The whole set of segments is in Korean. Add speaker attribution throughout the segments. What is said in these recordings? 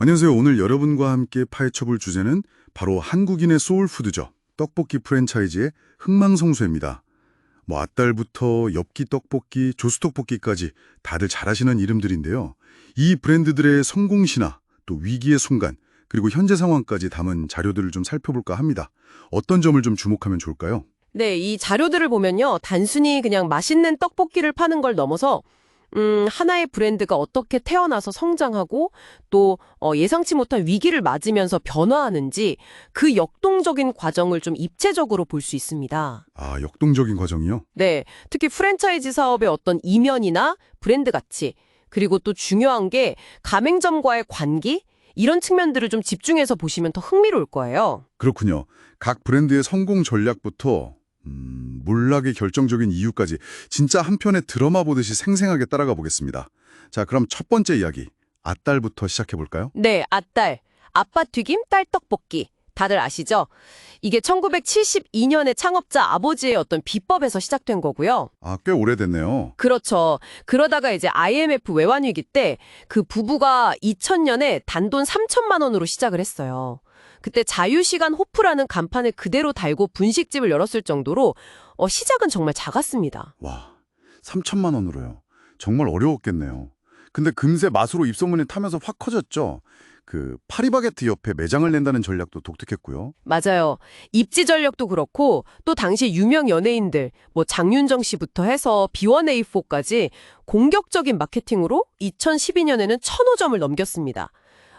Speaker 1: 안녕하세요. 오늘 여러분과 함께 파헤쳐볼 주제는 바로 한국인의 소울푸드죠. 떡볶이 프랜차이즈의 흥망성쇠입니다. 뭐 아딸부터 엽기 떡볶이, 조수 떡볶이까지 다들 잘 아시는 이름들인데요. 이 브랜드들의 성공 신화, 또 위기의 순간, 그리고 현재 상황까지 담은 자료들을 좀 살펴볼까 합니다. 어떤 점을 좀 주목하면 좋을까요?
Speaker 2: 네, 이 자료들을 보면요. 단순히 그냥 맛있는 떡볶이를 파는 걸 넘어서 음, 하나의 브랜드가 어떻게 태어나서 성장하고 또 어, 예상치 못한 위기를 맞으면서 변화하는지 그 역동적인 과정을 좀 입체적으로 볼 수 있습니다.
Speaker 1: 아, 역동적인 과정이요?
Speaker 2: 네, 특히 프랜차이즈 사업의 어떤 이면이나 브랜드 가치 그리고 또 중요한 게 가맹점과의 관계 이런 측면들을 좀 집중해서 보시면 더 흥미로울 거예요.
Speaker 1: 그렇군요. 각 브랜드의 성공 전략부터 음, 몰락의 결정적인 이유까지 진짜 한 편의 드라마 보듯이 생생하게 따라가 보겠습니다. 자, 그럼 첫 번째 이야기, 아딸부터 시작해 볼까요?
Speaker 2: 네, 아딸. 아빠 튀김, 딸 떡볶이. 다들 아시죠? 이게 1972년에 창업자 아버지의 어떤 비법에서 시작된 거고요.
Speaker 1: 아, 꽤 오래됐네요.
Speaker 2: 그렇죠. 그러다가 이제 IMF 외환위기 때 그 부부가 2000년에 단돈 3천만 원으로 시작을 했어요. 그때 자유시간 호프라는 간판을 그대로 달고 분식집을 열었을 정도로 어, 시작은 정말 작았습니다.
Speaker 1: 와, 3천만 원으로요. 정말 어려웠겠네요. 근데 금세 맛으로 입소문이 타면서 확 커졌죠. 그 파리바게트 옆에 매장을 낸다는 전략도 독특했고요.
Speaker 2: 맞아요. 입지 전력도 그렇고 또 당시 유명 연예인들 뭐 장윤정 씨부터 해서 B1A4까지 공격적인 마케팅으로 2012년에는 1,000호점을 넘겼습니다.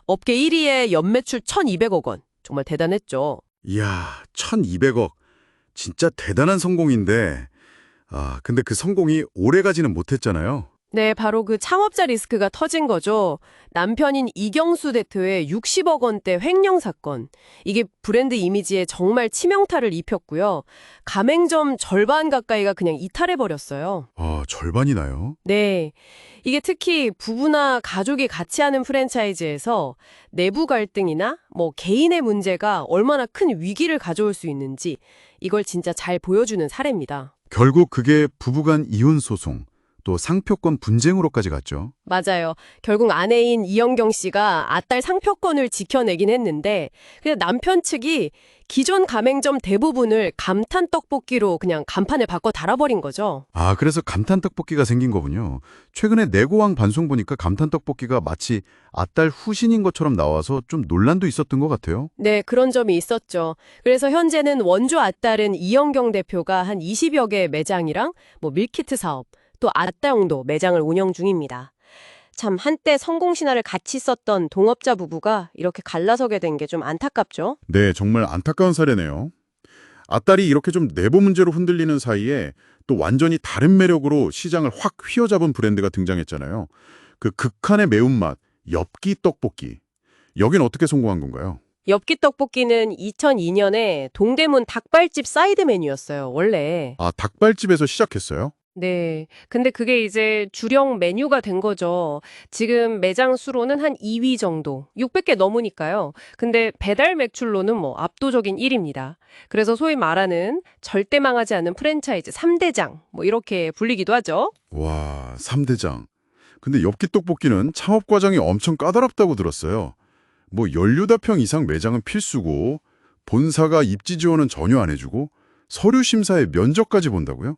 Speaker 2: 업계 1위의 연매출 1,200억 원. 정말 대단했죠.
Speaker 1: 이야, 1200억. 진짜 대단한 성공인데 아, 근데 그 성공이 오래가지는 못했잖아요.
Speaker 2: 네, 바로 그 창업자 리스크가 터진 거죠. 남편인 이경수 대표의 60억 원대 횡령 사건. 이게 브랜드 이미지에 정말 치명타를 입혔고요. 가맹점 절반 가까이가 그냥 이탈해버렸어요.
Speaker 1: 아, 절반이 나요?
Speaker 2: 네. 이게 특히 부부나 가족이 같이 하는 프랜차이즈에서 내부 갈등이나 뭐 개인의 문제가 얼마나 큰 위기를 가져올 수 있는지 이걸 진짜 잘 보여주는 사례입니다.
Speaker 1: 결국 그게 부부간 이혼 소송, 또 상표권 분쟁으로까지 갔죠.
Speaker 2: 맞아요. 결국 아내인 이영경 씨가 아딸 상표권을 지켜내긴 했는데 그냥 남편 측이 기존 가맹점 대부분을 감탄 떡볶이로 그냥 간판을 바꿔 달아버린 거죠.
Speaker 1: 아, 그래서 감탄 떡볶이가 생긴 거군요. 최근에 내고왕 반송 보니까 감탄 떡볶이가 마치 아딸 후신인 것처럼 나와서 좀 논란도 있었던 것 같아요.
Speaker 2: 네, 그런 점이 있었죠. 그래서 현재는 원조 아딸은 이영경 대표가 한 20여 개의 매장이랑 뭐 밀키트 사업, 또 아따용도 매장을 운영 중입니다. 참 한때 성공 신화를 같이 썼던 동업자 부부가 이렇게 갈라서게 된 게 좀 안타깝죠.
Speaker 1: 네, 정말 안타까운 사례네요. 아딸이 이렇게 좀 내부 문제로 흔들리는 사이에 또 완전히 다른 매력으로 시장을 확 휘어잡은 브랜드가 등장했잖아요. 그 극한의 매운맛, 엽기 떡볶이. 여긴 어떻게 성공한 건가요?
Speaker 2: 엽기 떡볶이는 2002년에 동대문 닭발집 사이드 메뉴였어요, 원래.
Speaker 1: 아, 닭발집에서 시작했어요?
Speaker 2: 네. 근데 그게 이제 주력 메뉴가 된 거죠. 지금 매장 수로는 한 2위 정도. 600개 넘으니까요. 근데 배달 매출로는 뭐 압도적인 1위입니다. 그래서 소위 말하는 절대 망하지 않는 프랜차이즈 3대장. 뭐 이렇게 불리기도 하죠.
Speaker 1: 와, 3대장. 근데 엽기 떡볶이는 창업 과정이 엄청 까다롭다고 들었어요. 뭐 연료다평 이상 매장은 필수고 본사가 입지 지원은 전혀 안 해주고 서류 심사에 면접까지 본다고요?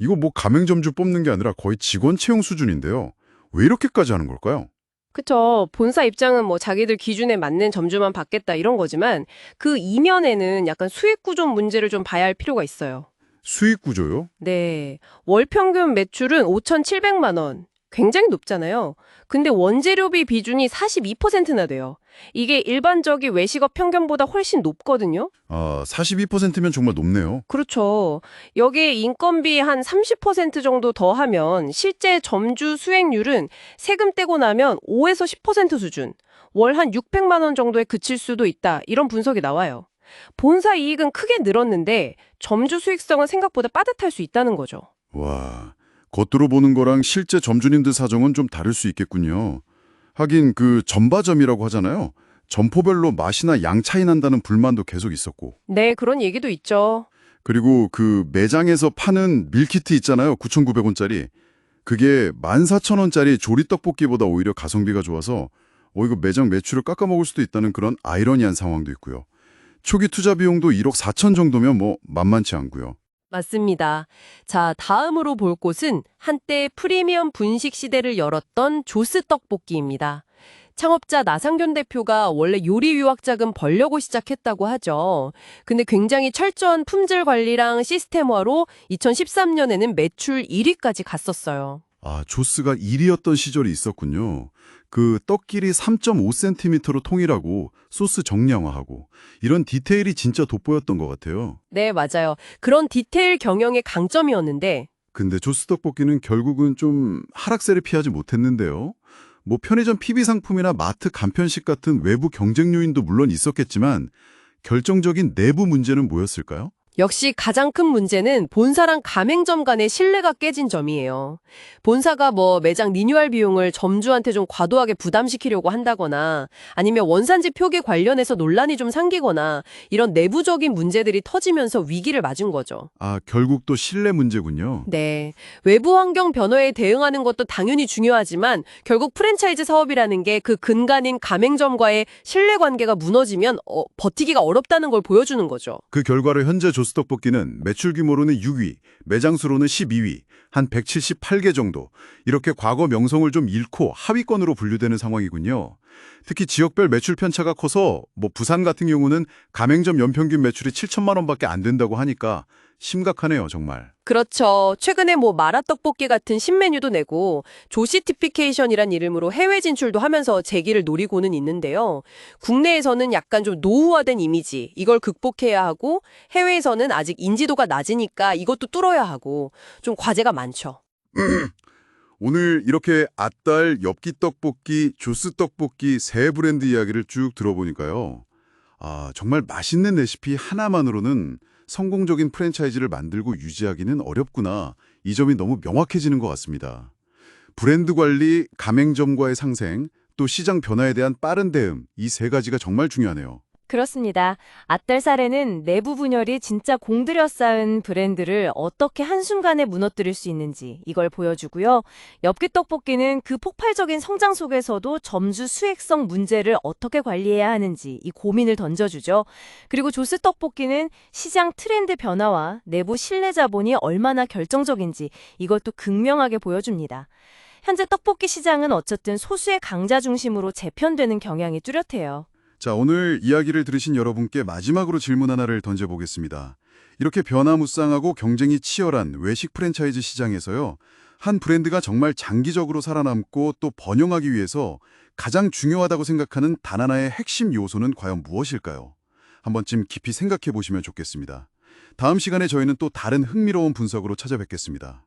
Speaker 1: 이거 뭐 가맹점주 뽑는 게 아니라 거의 직원 채용 수준인데요. 왜 이렇게까지 하는 걸까요?
Speaker 2: 그쵸. 본사 입장은 뭐 자기들 기준에 맞는 점주만 받겠다 이런 거지만 그 이면에는 약간 수익 구조 문제를 좀 봐야 할 필요가 있어요.
Speaker 1: 수익 구조요?
Speaker 2: 네. 월 평균 매출은 5,700만 원. 굉장히 높잖아요. 근데 원재료비 비중이 42%나 돼요. 이게 일반적인 외식업 평균보다 훨씬 높거든요.
Speaker 1: 아, 42%면 정말 높네요.
Speaker 2: 그렇죠. 여기에 인건비 한 30% 정도 더하면 실제 점주 수익률은 세금 떼고 나면 5에서 10% 수준. 월 한 600만 원 정도에 그칠 수도 있다. 이런 분석이 나와요. 본사 이익은 크게 늘었는데 점주 수익성은 생각보다 빠듯할 수 있다는 거죠.
Speaker 1: 와, 겉으로 보는 거랑 실제 점주님들 사정은 좀 다를 수 있겠군요. 하긴 그 점바점이라고 하잖아요. 점포별로 맛이나 양 차이 난다는 불만도 계속 있었고.
Speaker 2: 네, 그런 얘기도 있죠.
Speaker 1: 그리고 그 매장에서 파는 밀키트 있잖아요. 9,900원짜리. 그게 14,000원짜리 조리떡볶이보다 오히려 가성비가 좋아서 어, 이거 매장 매출을 깎아먹을 수도 있다는 그런 아이러니한 상황도 있고요. 초기 투자 비용도 1억 4천 정도면 뭐 만만치 않고요.
Speaker 2: 맞습니다. 자, 다음으로 볼 곳은 한때 프리미엄 분식 시대를 열었던 조스 떡볶이입니다. 창업자 나상균 대표가 원래 요리 유학 자금 벌려고 시작했다고 하죠. 근데 굉장히 철저한 품질 관리랑 시스템화로 2013년에는 매출 1위까지 갔었어요.
Speaker 1: 아, 조스가 1위였던 시절이 있었군요. 그 떡끼리 3.5cm로 통일하고 소스 정량화하고 이런 디테일이 진짜 돋보였던 것 같아요.
Speaker 2: 네, 맞아요. 그런 디테일 경영의 강점이었는데
Speaker 1: 근데 조스 떡볶이는 결국은 좀 하락세를 피하지 못했는데요. 뭐 편의점 PB 상품이나 마트 간편식 같은 외부 경쟁 요인도 물론 있었겠지만 결정적인 내부 문제는 뭐였을까요?
Speaker 2: 역시 가장 큰 문제는 본사랑 가맹점 간의 신뢰가 깨진 점이에요. 본사가 뭐 매장 리뉴얼 비용을 점주한테 좀 과도하게 부담시키려고 한다거나 아니면 원산지 표기 관련해서 논란이 좀 생기거나 이런 내부적인 문제들이 터지면서 위기를 맞은 거죠.
Speaker 1: 아, 결국 또 신뢰 문제군요.
Speaker 2: 네. 외부 환경 변화에 대응하는 것도 당연히 중요하지만 결국 프랜차이즈 사업이라는 게 그 근간인 가맹점과의 신뢰 관계가 무너지면 어, 버티기가 어렵다는 걸 보여주는 거죠.
Speaker 1: 그 결과로 현재 조스 떡볶이는 매출 규모로는 6위, 매장 수로는 12위, 한 178개 정도 이렇게 과거 명성을 좀 잃고 하위권으로 분류되는 상황이군요. 특히 지역별 매출 편차가 커서 뭐 부산 같은 경우는 가맹점 연평균 매출이 7천만 원밖에 안 된다고 하니까 심각하네요, 정말.
Speaker 2: 그렇죠. 최근에 뭐 마라떡볶이 같은 신메뉴도 내고 조시티피케이션이란 이름으로 해외 진출도 하면서 재기를 노리고는 있는데요. 국내에서는 약간 좀 노후화된 이미지, 이걸 극복해야 하고 해외에서는 아직 인지도가 낮으니까 이것도 뚫어야 하고 좀 과제가 많죠.
Speaker 1: 오늘 이렇게 아딸 엽기 떡볶이, 조스 떡볶이 세 브랜드 이야기를 쭉 들어보니까요. 아, 정말 맛있는 레시피 하나만으로는 성공적인 프랜차이즈를 만들고 유지하기는 어렵구나. 이 점이 너무 명확해지는 것 같습니다. 브랜드 관리, 가맹점과의 상생, 또 시장 변화에 대한 빠른 대응, 이 세 가지가 정말 중요하네요.
Speaker 3: 그렇습니다. 아딸살에는 내부 분열이 진짜 공들여 쌓은 브랜드를 어떻게 한순간에 무너뜨릴 수 있는지 이걸 보여주고요. 엽기 떡볶이는 그 폭발적인 성장 속에서도 점주 수익성 문제를 어떻게 관리해야 하는지 이 고민을 던져주죠. 그리고 조스 떡볶이는 시장 트렌드 변화와 내부 신뢰 자본이 얼마나 결정적인지 이것도 극명하게 보여줍니다. 현재 떡볶이 시장은 어쨌든 소수의 강자 중심으로 재편되는 경향이 뚜렷해요.
Speaker 1: 자, 오늘 이야기를 들으신 여러분께 마지막으로 질문 하나를 던져보겠습니다. 이렇게 변화무쌍하고 경쟁이 치열한 외식 프랜차이즈 시장에서요. 한 브랜드가 정말 장기적으로 살아남고 또 번영하기 위해서 가장 중요하다고 생각하는 단 하나의 핵심 요소는 과연 무엇일까요? 한 번쯤 깊이 생각해 보시면 좋겠습니다. 다음 시간에 저희는 또 다른 흥미로운 분석으로 찾아뵙겠습니다.